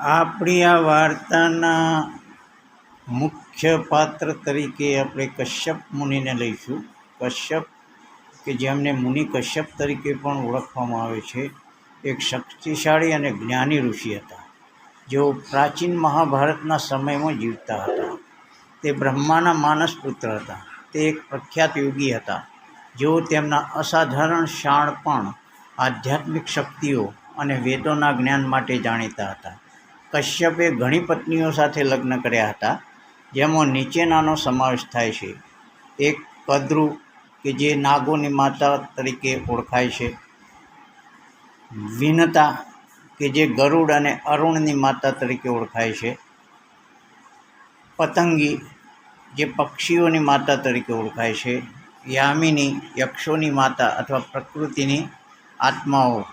આપણી આ વાર્તાના મુખ્ય પાત્ર તરીકે આપણે કશ્યપ મુનિને લઈશું. કશ્યપ કે જેમને મુનિ કશ્યપ તરીકે પણ ઓળખવામાં આવે છે. એક શક્તિશાળી અને જ્ઞાની ઋષિ હતા. જેઓ પ્રાચીન મહાભારતના સમયમાં જીવતા હતા. તે બ્રહ્માના માનસ પુત્ર હતા. તે એક પ્રખ્યાત યોગી હતા. જેઓ તેમના અસાધારણ શાણપણ આધ્યાત્મિક શક્તિઓ અને વેદોના જ્ઞાન માટે જાણીતા હતા. કશ્યપે ઘણી પત્નીઓ સાથે લગ્ન કર્યા હતા, જેમાં નીચેનાનો સમાવેશ થાય છે. એક કદ્રુ, કે જે નાગોની માતા તરીકે ઓળખાય છે. વિનતા, કે જે ગરુડ અને અરુણની માતા તરીકે ઓળખાય છે. પતંગી, જે પક્ષીઓની માતા તરીકે ઓળખાય છે. યામિની, યક્ષોની માતા અથવા પ્રકૃતિની આત્માઓ.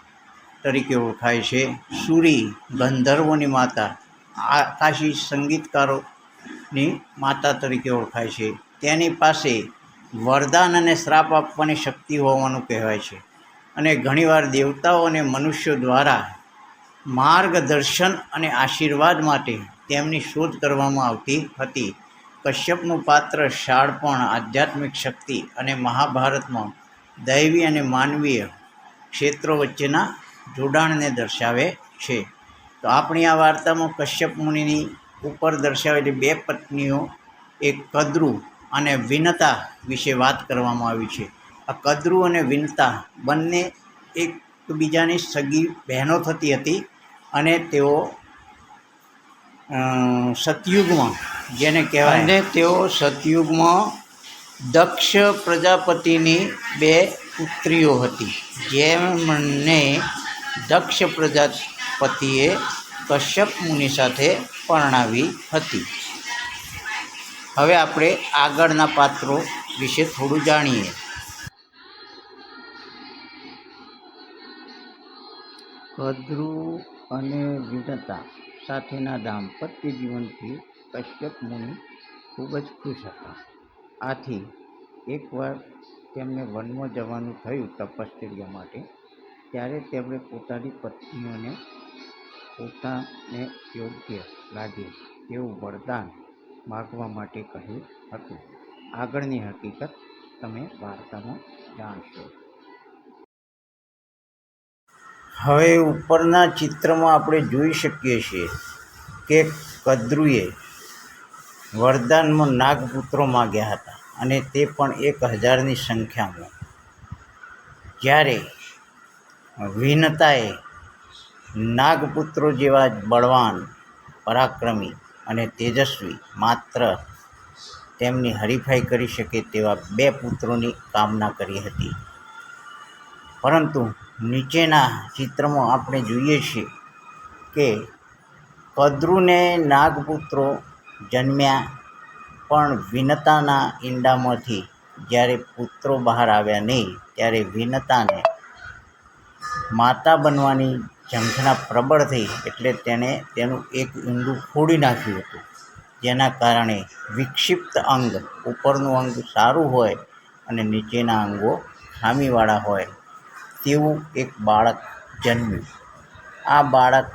તરીકે ઓળખાય છે. સુરી ગંધર્વોની માતા આકાશી સંગીતકારોની માતા તરીકે ઓળખાય છે. તેની પાસે વરદાન અને શ્રાપ આપવાની શક્તિ હોવાનું કહેવાય છે. અને ઘણીવાર દેવતાઓ અને મનુષ્યો દ્વારા માર્ગદર્શન અને આશીર્વાદ માટે તેમની શોધ કરવામાં આવતી હતી. કશ્યપનું પાત્ર શાળપણ આધ્યાત્મિક શક્તિ અને મહાભારતમાં દૈવી અને માનવીય ક્ષેત્રો વચ્ચેના જોડાણને દર્શાવે છે. તો આપણી આ વાર્તામાં કશ્યપ મુનિની ઉપર દર્શાવેલી બે પત્નીઓ, એક કદ્રુ અને વિનતા વિશે વાત કરવામાં આવી છે. આ કદ્રુ અને વિનતા બંને એકબીજાની સગી બહેનો થતી હતી અને તેઓ સતયુગમાં જેને કહેવાય અને તેઓ સતયુગમાં દક્ષ પ્રજાપતિની બે પુત્રીઓ હતી. જેમને દક્ષ પ્રજાપતિએ કશ્યપ મુનિ સાથે પરણાવી હતી. હવે આપણે આગળના પાત્રો વિશે થોડું જાણીએ. કદ્રુ અને વિનતા સાથેના દાંપત્ય જીવનથી કશ્યપ મુનિ ખૂબ જ ખુશ હતા. આથી એકવાર તેમને વનમાં જવાનું થયું તપશ્ચર્યા માટે ત્યારે તેમણે પોતાની પત્નીઓને પોતાને યોગ્ય લાગે તેવું વરદાન માગવા માટે કહ્યું હતું. આગળની હકીકત તમે વાર્તામાં જાણશો. હવે ઉપરના ચિત્રમાં આપણે જોઈ શકીએ છીએ કે કદ્રુએ વરદાનમાં નાગપુત્રો માગ્યા હતા અને તે પણ એક હજારની સંખ્યામાં. જ્યારે વિનતાએ નાગપુત્રો જેવા બળવાન, પરાક્રમી અને તેજસ્વી માત્ર તેમની હરીફાઈ કરી શકે તેવા બે પુત્રોની કામના કરી હતી. પરંતુ નીચેના ચિત્રમાં આપણે જોઈએ છીએ કે કદ્રુને નાગપુત્રો જન્મ્યા પણ વિનતાના ઈંડામાંથી જ્યારે પુત્રો બહાર આવ્યા નહીં, ત્યારે વિનતાને માતા બનવાની ઝંખના પ્રબળ થઈ એટલે તેણે તેનું એક ઈંડું ફોડી નાખ્યું હતું. જેના કારણે વિક્ષિપ્ત અંગ, ઉપરનું અંગ સારું હોય અને નીચેના અંગો ખામીવાળા હોય તેવું એક બાળક જન્મ્યું. આ બાળક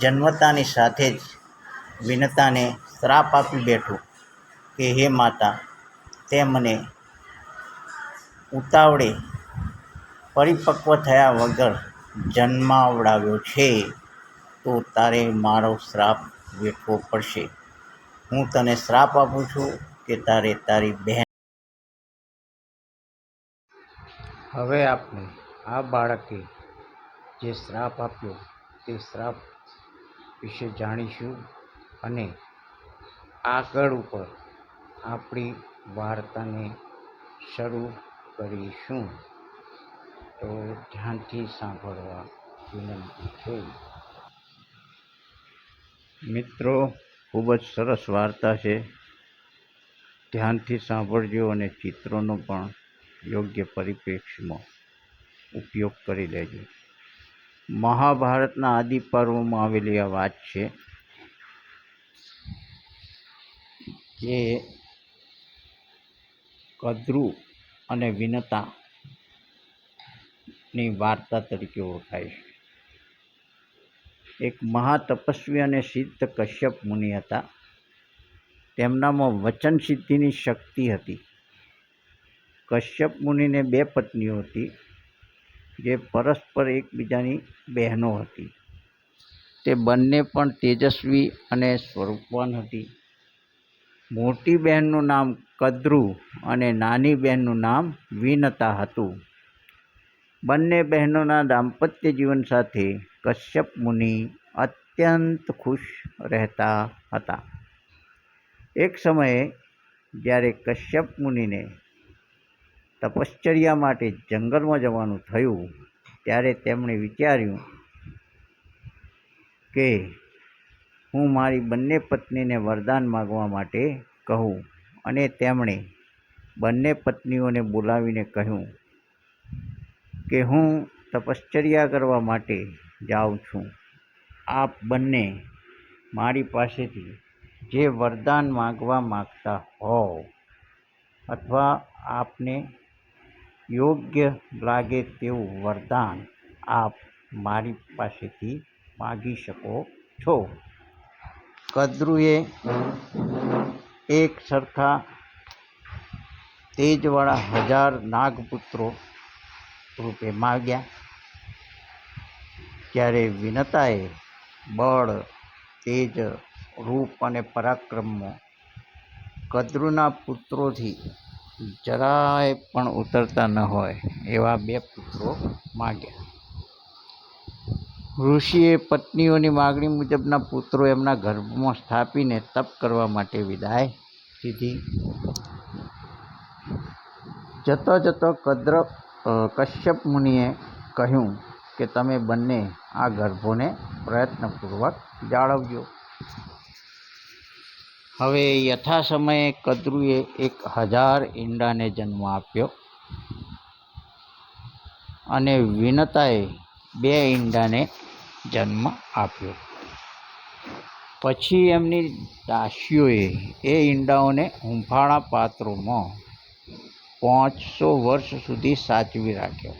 જન્મતાની સાથે જ વિનતાને શ્રાપ આપી બેઠું કે, હે માતા, તે મને ઉતાવળે પરિપક્વ થયા વગર જન્માવડાવ્યો છે, તો તારે મારો શ્રાપ વેઠવો પડશે. હું તને શ્રાપ આપું છું કે તારે તારી બહેન હવે આપણે આ બાળકે જે શ્રાપ આપ્યો, તે શ્રાપ વિશે જાણીશું અને આગળ ઉપર આપણી વાર્તાને શરૂ કરીશું. તો ધ્યાનથી સાંભળવા વિનંતી છે મિત્રો, ખૂબ જ સરસ વાર્તા છે. ધ્યાનથી સાંભળજો અને ચિત્રોનો પણ યોગ્ય પરિપ્રેક્ષ્યમાં ઉપયોગ કરી લેજો. મહાભારતના આદિ પર્વમાં આવેલી આ વાત છે જે કદ્રુ અને વિનતાની વાર્તા તરીકે ઓળખાય છે. એક મહાતપસ્વી અને સિદ્ધ કશ્યપ મુનિ હતા. તેમનામાં વચન સિદ્ધિની શક્તિ હતી. કશ્યપ મુનિને બે પત્નીઓ હતી, જે પરસ્પર એકબીજાની બહેનો હતી. તે બંને પણ તેજસ્વી અને સ્વરૂપવાન હતી. મોટી બહેનનું નામ કદ્રુ અને નાની બહેનનું નામ વિનતા હતું. બંને બહેનોના દાંપત્ય જીવન સાથે કશ્યપ મુનિ અત્યંત ખુશ રહેતા હતા. એક સમયે જ્યારે કશ્યપ મુનિને તપશ્ચર્યા માટે જંગલમાં જવાનું થયું, ત્યારે તેમણે વિચાર્યું કે હું મારી બંને પત્નીને વરદાન માગવા માટે કહું અને તેમણે બંને પત્નીઓને બોલાવીને કહ્યું કે હું તપશ્ચર્યા કરવા માટે જાઉં છું. આપ બંને મારી પાસેથી જે વરદાન માગવા માગતા હોવ અથવા આપને યોગ્ય લાગે તેવું વરદાન આપ મારી પાસેથી માગી શકો છો. કદરુએ એક સરખા તેજવાળા હજાર નાગપુત્રો રૂપે માગ્યા. ત્યારે વિનતાએ બળ તેજ રૂપ અને પરાક્રમમાં કદ્રુના પુત્રોથી જરાય પણ ઉતરતા ન હોય એવા બે પુત્રો માગ્યા. ઋષિએ પત્નીઓની માગણી મુજબના પુત્રો એમના ગર્ભમાં સ્થાપીને તપ કરવા માટે વિદાય કીધી જતો જતો કદ્ર અ, કશ્યપ મુનિએ કહ્યું કે તમે બંને આ ગર્ભોને પ્રયત્નપૂર્વક જાળવજો. હવે યથા સમયે કદરુએ એક હજાર ઈંડાને જન્મ આપ્યો અને વિનતાએ બે ઈંડાને જન્મ આપ્યો. પછી એમની દાસીઓએ એ ઈંડાઓને હૂંફાળા પાત્રોમાં પાંચસો વર્ષ સુધી સાચવી રાખ્યો.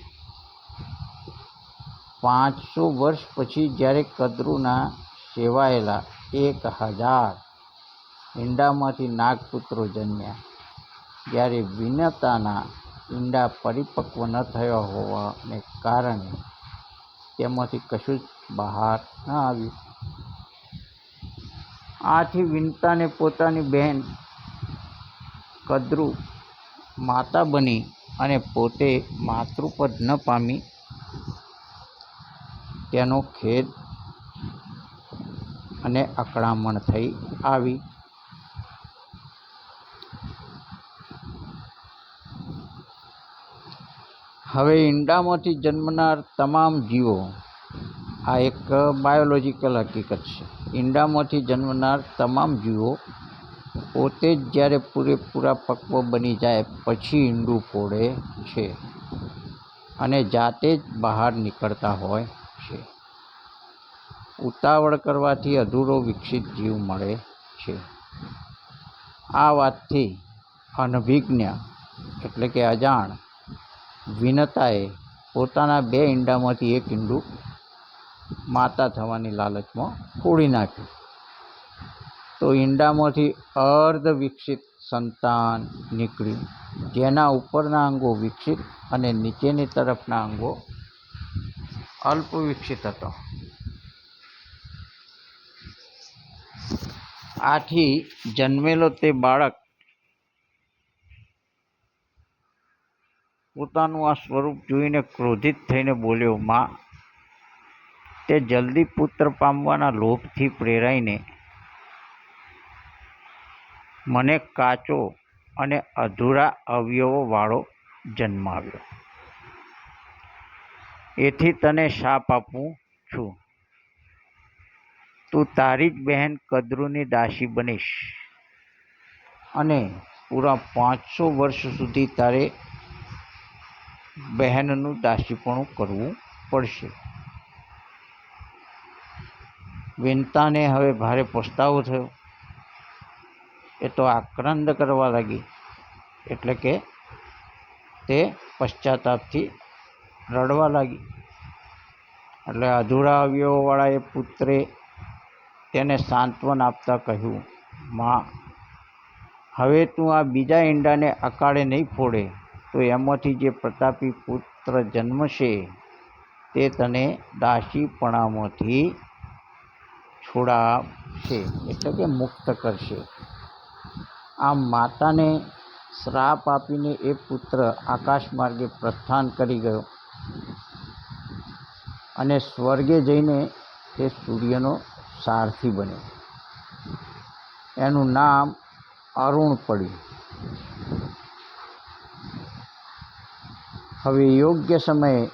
પાંચસો વર્ષ પછી જ્યારે કદરુના સેવાયેલા એક હજાર ઈંડામાંથી નાગપુત્રો જન્મ્યા. જ્યારે વિનતાના ઈંડા પરિપક્વ ન થયા હોવાને કારણે તેમાંથી કશું જ બહાર ન આવ્યું. આથી વિનતાને પોતાની બહેન કદ્રુ માતા બની અને પોતે માતૃપદ ન પામી તેનો ખેદ અને અકળામણ થઈ આવી. હવે ઈંડામાંથી જન્મનાર તમામ જીવો, આ એક બાયોલોજિકલ હકીકત છે. ઈંડામાંથી જન્મનાર તમામ જીવો પોતે જ જ્યારે પૂરેપૂરા પક્વ બની જાય, પછી ઈંડું ફોડે છે અને જાતે જ બહાર નીકળતા હોય છે. ઉતાવળ કરવાથી અધૂરો વિકસિત જીવ મળે છે. આ વાતથી અનભિજ્ઞ એટલે કે અજાણ વિનતાએ પોતાના બે ઈંડામાંથી એક ઈંડું માતા થવાની લાલચમાં ફોડી નાખ્યું. તો ઈંડામાંથી અર્ધ વિકસિત સંતાન નીકળ્યું. જેના ઉપરના અંગો વિકસિત અને નીચેની તરફના અંગો અલ્પ વિકસિત હતો. આથી જન્મેલો તે બાળક પોતાનું આ સ્વરૂપ જોઈને ક્રોધિત થઈને બોલ્યો, માં, તે જલ્દી પુત્ર પામવાના લોભથી પ્રેરાઈને મને કાચો અને અધૂરા અવયવોવાળો જન્મ આવ્યો એથી તને શાપ આપું છું. તું તારી જ બહેન કદરૂની દાસી બનીશ. અને પૂરા પાંચસો વર્ષ સુધી તારે બહેનનું દાસીપણું કરવું પડશે. વિનતાને હવે ભારે પસ્તાવો થયો. એ તો આક્રંદ કરવા લાગી. એટલે કે તે પશ્ચાતાપથી રડવા લાગી. એટલે અધૂરા અવયવવાળાએ પુત્રે તેને સાંત્વન આપતા કહ્યું, માં, હવે તું આ બીજા ઈંડાને અકાળે નહીં ફોડે, તો એમાંથી જે પ્રતાપી પુત્ર જન્મશે તે તને દાસીપણામાંથી છોડાવશે એટલે કે મુક્ત કરશે. આમ માતાને શ્રાપ આપીને એ પુત્ર આકાશ માર્ગે પ્રસ્થાન કરી ગયો. અને સ્વર્ગે જઈને તે સૂર્યનો સારથી બન્યો. એનું નામ અરુણ પડ્યું. હવે યોગ્ય સમયે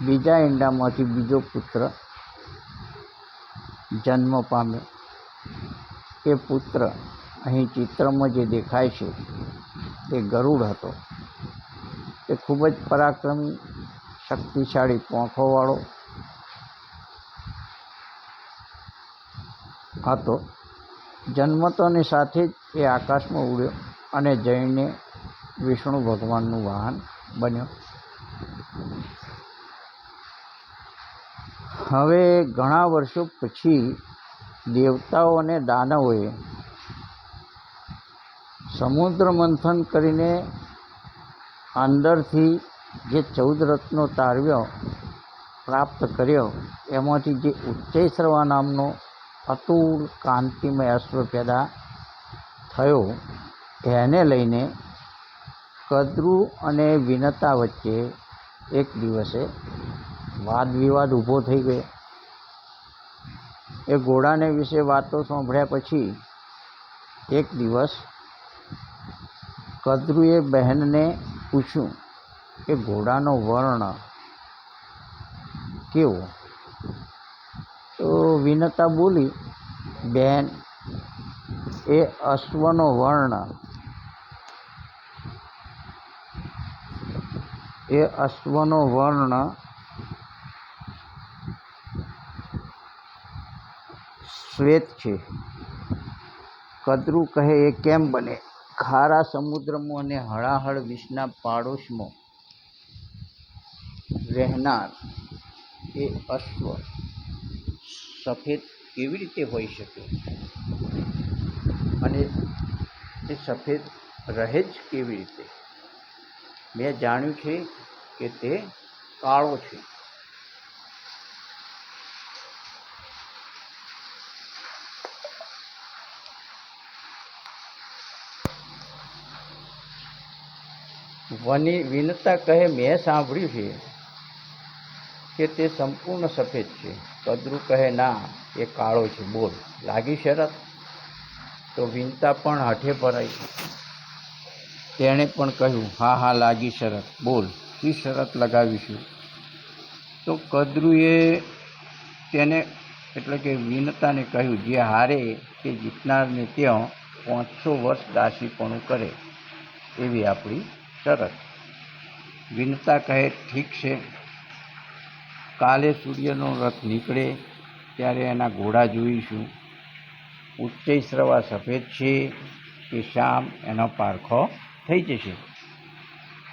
બીજા ઈંડામાંથી બીજો પુત્ર જન્મ પામ્યો. એ પુત્ર અહીં ચિત્રમાં જે દેખાય છે તે ગરુડ હતો. તે ખૂબ જ પરાક્રમી, શક્તિશાળી પાંખોવાળો હતો. જન્મતોની સાથે જ એ આકાશમાં ઉડ્યો અને જઈને વિષ્ણુ ભગવાનનું વાહન બન્યો. હવે ઘણા વર્ષો પછી દેવતાઓ અને દાનવોએ સમુદ્ર મંથન કરીને અંદરથી જે ચૌદ રત્નો તારવ્યો, પ્રાપ્ત કર્યો, એમાંથી જે ઉચ્ચૈશ્રવા નામનો અતુલ કાંતિમય અશ્વ પેદા થયો, એને લઈને કદ્રુ અને વિનતા વચ્ચે એક દિવસે વાદ વિવાદ ઊભો થઈ ગયો. એ ઘોડાને વિશે વાતો સાંભળ્યા પછી એક દિવસ કદ્રુએ બહેનને પૂછ્યું કે ઘોડાનો વર્ણ કેવો? તો વિનતા બોલી, બેન, એ અશ્વનો વર્ણ. એ અશ્વનો વર્ણ શ્વેત છે. કદરુ કહે, એ કેમ બને? ખારા સમુદ્રમાં અને હળાહળ વિષના પાડોશમાં રહેનાર એ અશ્વ સફેદ કેવી રીતે હોઈ શકે? અને એ સફેદ રહે જ કેવી રીતે? મેં જાણ્યું છે કે તે કાળો છે. વની વિનતા કહે, મેં સાંભળ્યું છે કે તે સંપૂર્ણ સફેદ છે. કદરુ કહે, ના, એ કાળો છે, બોલ. લાગી શરત? તો વિનતા પણ હાથે ભરાઈ. તેણે પણ કહ્યું, હા હા, લાગી શરત. બોલ, શી શરત લગાવીશું? તો કદરુએ તેને, એટલે કે વિનતાને કહ્યું, જે હારે તે જીતનારને ત્યાં પાંચસો વર્ષ દાસીપણું કરે, એવી આપણી શરત વિનતા કહે, ઠીક છે. કાલે સૂર્યનો રથ નીકળે, ત્યારે એના ઘોડા જોઈશું. ઉચ્ચૈશ્રવા સફેદ છે કે શામ એનો પારખો થઈ જશે.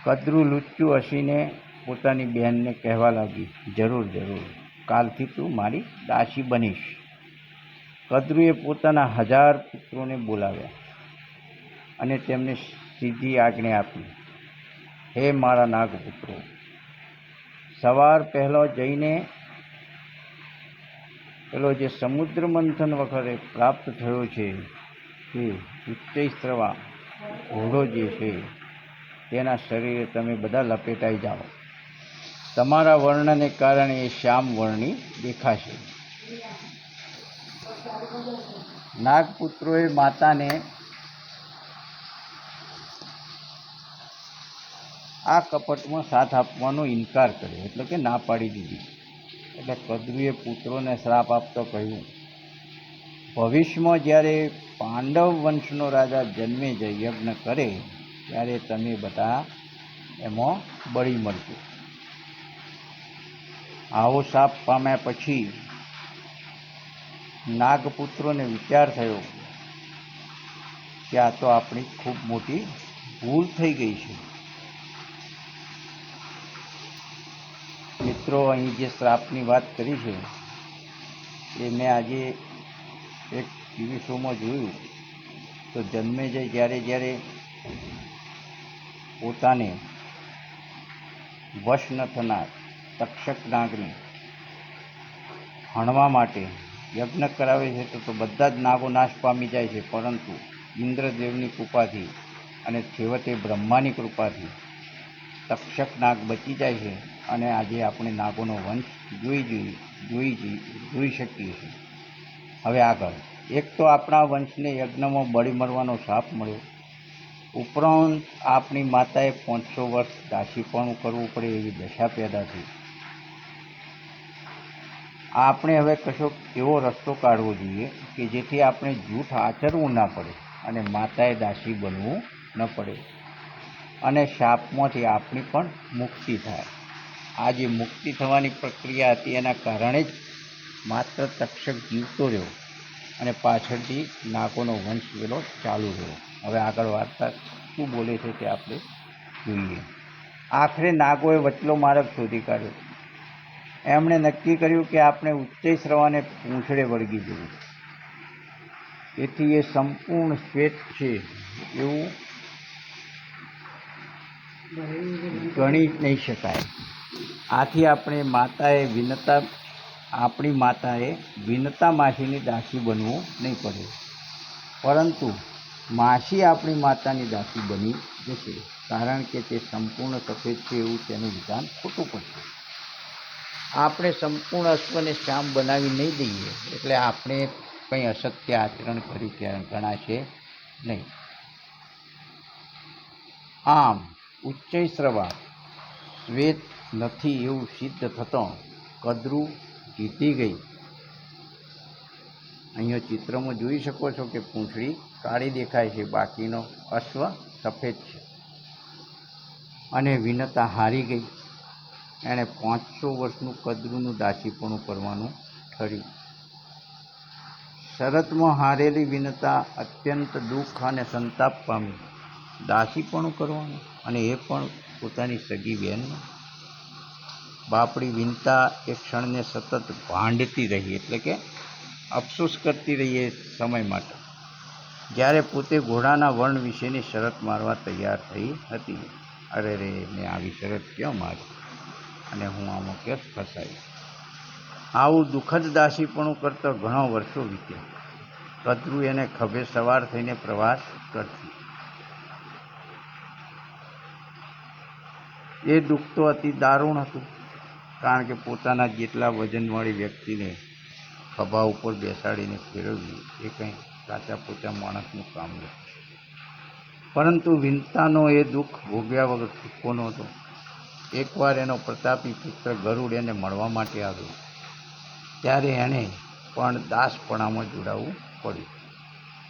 કદરું લુચ્ચું હસીને પોતાની બહેનને કહેવા લાગી, જરૂર જરૂર. કાલથી તું મારી દાસી બનીશ. કદરુએ પોતાના હજાર પુત્રોને બોલાવ્યા અને તેમને સીધી આજ્ઞા આપી. હે મારા નાગપુત્રો, સવાર પહેલો જઈને પેલો જે સમુદ્ર મંથન વખતે પ્રાપ્ત થયો છે તે ઉચ્ચૈસ્ત્રવા ઘોડો જે છે, તેના શરીરે તમે બધા લપેટાઈ જાઓ. તમારા વર્ણને કારણે એ શ્યામ વર્ણી દેખાશે. નાગપુત્રોએ માતાને આ કપટમાં સાથ આપવાનો ઇનકાર કર્યો, એટલે કે ના પાડી દીધી. એટલે કદવીએ પુત્રોને શ્રાપ આપતો કહ્યું, ભવિષ્યમાં જ્યારે પાંડવ વંશનો રાજા જન્મે જ યજ્ઞ કરે, ત્યારે તમે બધા એમાં બળી મળજો આવો શાપ પામ્યા પછી નાગપુત્રોને વિચાર થયો કે આ તો આપણી ખૂબ મોટી ભૂલ થઈ ગઈ છે. મિત્રો, અહીં જે શ્રાપની વાત કરી છે, એ મેં આજે એક ટીવી શોમાં જોયું. તો જન્મે જાય જ્યારે જ્યારે પોતાને વશ ન થનાર તક્ષક નાગને હણવા માટે યજ્ઞ કરાવે છે, તો તો બધા જ નાગો નાશ પામી જાય છે. પરંતુ ઇન્દ્રદેવની કૃપાથી અને છેવટે બ્રહ્માની કૃપાથી તક્ષક નાગ બચી જાય છે અને આજે આપણે નાગોનો વંશ જોઈ જોઈ જોઈ જોઈ જોઈ શકીએ છીએ. હવે આગળ. એક તો આપણા વંશને યજ્ઞમાં બળી મરવાનો શાપ મળ્યો. ઉપરાંત આપણી માતાએ પાંચસો વર્ષ દાસીપણું કરવું પડે એવી દશા પેદા થઈ. આપણે હવે કશોક એવો રસ્તો કાઢવો જોઈએ કે જેથી આપણે જૂઠ આચરવું ના પડે અને માતાએ દાસી બનવું ન પડે. અને શાપમાંથી આપણી પણ મુક્તિ થાય. આ જે મુક્તિ થવાની પ્રક્રિયા હતી, એના કારણે જ માત્ર તક્ષક જીવતો રહ્યો અને પાછળથી નાકોનો વંશ પેલો ચાલુ રહ્યો. હવે આગળ વાર્તા શું બોલે છે તે આપણે જોઈએ. આખરે નાગોએ વચલો માર્ગ શોધી કાઢ્યો. એમણે નક્કી કર્યું કે આપણે ઉચ્ચય રવાને પૂંછડે વળગી જવું. તેથી એ સંપૂર્ણ શ્વેત છે એવું ગણી નહીં શકાય. આથી આપણે માતાએ વિનતા, આપણી માતાએ વિનતા માસીની દાસી બનવું નહીં પડે. પરંતુ માસી આપણી માતાની દાસી બની જશે, કારણ કે તે સંપૂર્ણ સફેદ છે એવું તેનું વિધાન ખોટું પડશે. આપણે સંપૂર્ણ અશ્વને શ્યામ બનાવી નહીં દઈએ, એટલે આપણે કંઈ અસત્ય આચરણ કર્યું ત્યાં ગણાશે નહીં. આમ ઉચ્ચય શ્રવા શ્વેત નથી એવું સિદ્ધ થતાં. કદરું જીતી ગઈ. અહીંયા ચિત્રમાં જોઈ શકો છો કે પૂંછડી કાળી દેખાય છે, બાકીનો અશ્વ સફેદ છે. અને વિનતા હારી ગઈ. એણે પાંચસો વર્ષનું કદરુનું દાસીપણું કરવાનું ઠર્યું. શરતમાં હારેલી વિનતા અત્યંત દુઃખ અને સંતાપ પામી. દાસીપણું કરવાનું. અને એ પણ પોતાની સગી બહેન બાપડી વિનતા એ ક્ષણને સતત ભાંડતી રહી, એટલે કે અફસોસ કરતી રહી એ સમય માટે. જ્યારે પોતે ઘોડાના વર્ણ વિશેની શરત મારવા તૈયાર થઈ હતી, અરે રે, મેં આવી શરત ક્યાં મારી? અને હું આમાં કેસ ફસાઈ? આવું દુઃખદ દાસીપણું કરતો ઘણો વર્ષો વીત્યા. કદરું એને ખભે સવાર થઈને પ્રવાસ કરતી. એ દુઃખ તો અતિ દારૂણ હતું. કારણ કે પોતાના જેટલા વજનવાળી વ્યક્તિને ખભા ઉપર બેસાડીને ફેરવવી એ કંઈ કાચા પોચા માણસનું કામ નથી. પરંતુ વિનતાનો એ દુઃખ ભોગ્યા વગર છૂટકો નહોતો. એકવાર એનો પ્રતાપી પુત્ર ગરુડ એને મળવા માટે આવ્યો. ત્યારે એણે પણ દાસપણામાં જોડાવવું પડ્યું.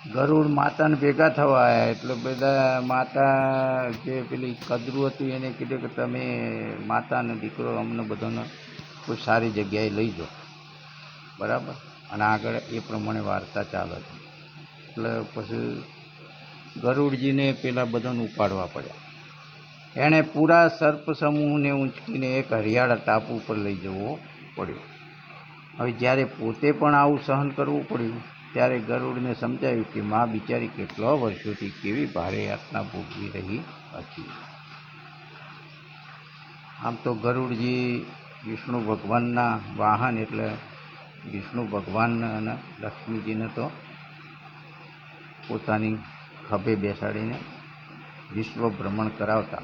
ગરુડ માતાને ભેગા થવા એટલે બધા માતા જે પેલી કદરું હતું એને કીધું કે તમે માતાનો દીકરો અમને બધાને કોઈ સારી જગ્યાએ લઈ જાઓ. બરાબર? અને આગળ એ પ્રમાણે વાર્તા ચાલે છે. એટલે પછી ગરુડજીને પેલા બધાને ઉપાડવા પડ્યા. એણે પૂરા સર્પ સમૂહને ઊંચકીને એક હરિયાળા ટાપુ ઉપર લઈ જવો પડ્યો. હવે જ્યારે પોતે પણ આવું સહન કરવું પડ્યું ત્યારે ગરુડને સમજાયું કે મા બિચારી કેટલા વર્ષોથી કેવી ભારે યાતના ભોગવી રહી હતી. આમ તો ગરુડજી વિષ્ણુ ભગવાનના વાહન એટલે વિષ્ણુ ભગવાન અને લક્ષ્મીજીને તો પોતાની ખભે બેસાડીને વિશ્વ ભ્રમણ કરાવતા.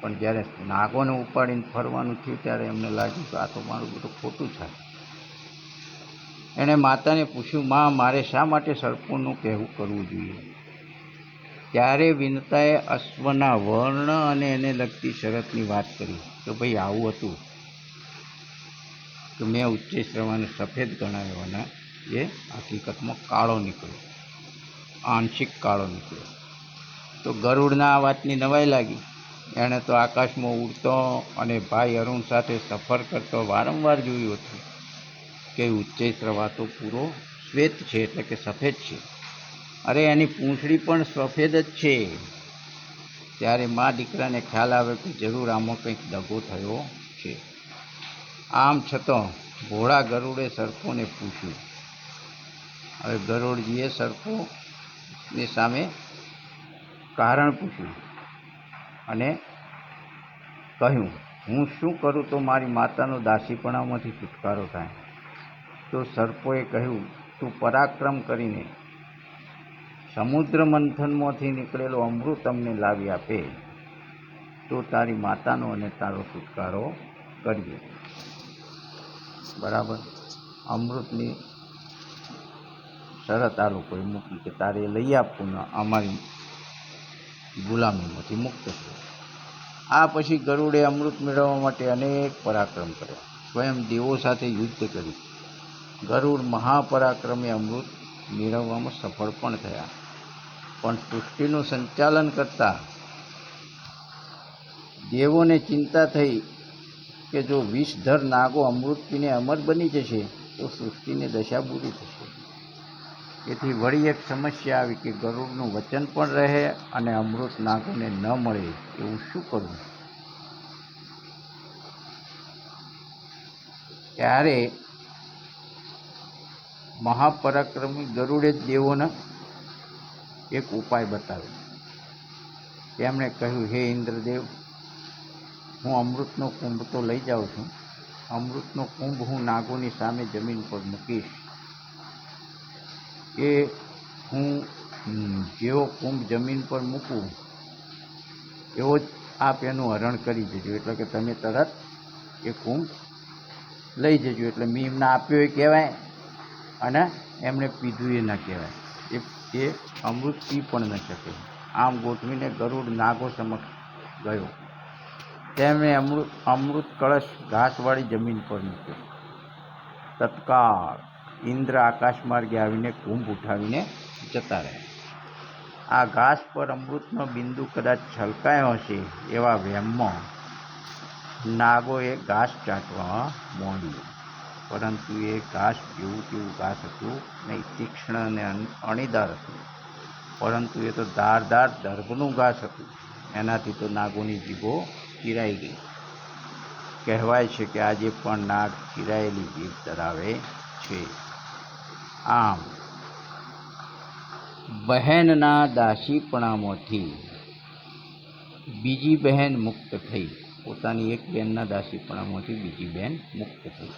પણ જ્યારે નાગોને ઉપાડીને ફરવાનું થયું ત્યારે એમને લાગ્યું કે આ તો મારું બધું ખોટું થાય. એણે માતાને પૂછ્યું, માં, મારે શા માટે સર્પોનું કહેવું કરવું જોઈએ? ત્યારે વિનતાએ અશ્વના વર્ણ અને એને લગતી શરતની વાત કરી? કે ભાઈ આવું હતું તો મેં ઉચ્ચે શ્રવાને સફેદ ગણાવ્યો એ હકીકતમાં કાળો નીકળ્યો, આંશિક કાળો નીકળ્યો. તો ગરુડના આ વાતની નવાઈ લાગી. એણે તો આકાશમાં ઉડતો અને ભાઈ અરુણ સાથે સફર કરતો વારંવાર જોયું હતું. કે ઉચ્ચય સ્રવાતો પૂરો શ્વેત છે એટલે કે સફેદ છે. અરે એની પૂંછડી પણ સફેદ જ છે. ત્યારે મા દીકરાને ખ્યાલ આવે કે જરૂર આમાં કંઈક દગો થયો છે. આમ છતાં ભોળા ગરુડે સરખોને પૂછ્યું. હવે ગરુડજીએ સરખોની સામે કારણ પૂછ્યું અને કહ્યું, હું શું કરું તો મારી માતાનો દાસીપણામાંથી છુટકારો થાય? તો સર્પોએ કહ્યું, તું પરાક્રમ કરીને સમુદ્ર મંથનમાંથી નીકળેલો અમૃત અમને લાવી આપે, તો તારી માતાનો અને તારો છુટકારો કરીએ. બરાબર? અમૃતની શરત આ લોકોએ મૂકી કે તારે લઈ આપવું ને અમારી ગુલામીમાંથી મુક્ત થવું આ પછી ગરુડે અમૃત મેળવવા માટે અનેક પરાક્રમ કર્યા. સ્વયં દેવો સાથે યુદ્ધ કર્યું. ગરુડ મહાપરાક્રમે અમૃત મેળવવામાં સફળ પણ થયા. પણ સૃષ્ટિનું સંચાલન કરતા દેવોને ચિંતા થઈ કે જો વિષધર નાગો અમૃત પીને અમર બની જશે, તો સૃષ્ટિની દશા બુરી થશે. તેથી વળી એક સમસ્યા આવી કે ગરુડનું વચન પણ રહે અને અમૃત નાગોને ન મળે, એવું શું કરવું? ત્યારે મહાપરાક્રમી ગરુડે દેવોને એક ઉપાય બતાવ્યો. તેમણે કહ્યું, હે ઇન્દ્રદેવ, હું અમૃતનો કુંભ તો લઈ જાઉં છું. અમૃતનો કુંભ હું નાગોની સામે જમીન પર મૂકીશ. એ હું જેવો કુંભ જમીન પર મૂકું, એવો જ આપ એનું હરણ કરી દેજો. એટલે કે તમે તરત એ કુંભ લઈ જજો. એટલે મીમના આપ્યો એ કહેવાય. અને એમણે પીધું એ ન કહેવાય. એ એ અમૃત પી પણ ન શકે. આમ ગોઠવીને ગરુડ નાગો સમક્ષ ગયો. તેમણે અમૃત અમૃત કળશ ઘાસવાળી જમીન પર મૂક્યો. તત્કાળ ઇન્દ્ર આકાશ માર્ગે આવીને કુંભ ઉઠાવીને જતા રહ્યા. આ ઘાસ પર અમૃતનો બિંદુ કદાચ છલકાયો હશે એવા વહેમમાં નાગોએ ઘાસ ચાટવા માંડ્યું. પરંતુ એ ઘાસ જેવું તેવું ઘાસ હતું નહીં, તીક્ષ્ણ અને અણીદાર હતું. પરંતુ એ તો ધારદાર દર્ભનું ઘાસ હતું. એનાથી તો નાગોની જીભો ચીરાઈ ગઈ. કહેવાય છે કે આજે પણ નાગ ચીરાયેલી જીભ ધરાવે છે. આમ, બહેનના દાસીપણામાંથી બીજી બહેન મુક્ત થઈ. પોતાની એક બહેનના દાસીપણામાંથી બીજી બહેન મુક્ત થઈ.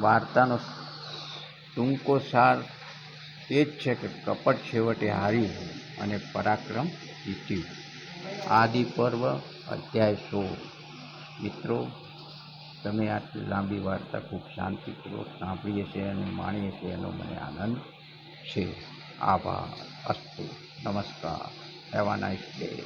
વાર્તાનો ટૂંકો સાર એ જ છે કે કપટ છેવટે હાર્યું અને પરાક્રમ જીત્યું આદિ પર્વ અધ્યાય સો મિત્રો, તમે આટલી લાંબી વાર્તા ખૂબ શાંતિપૂર્વક સાંભળી હશે અને માણી હશે એનો મને આનંદ છે. આભાર. અસ્તુ. નમસ્કાર. Have a nice day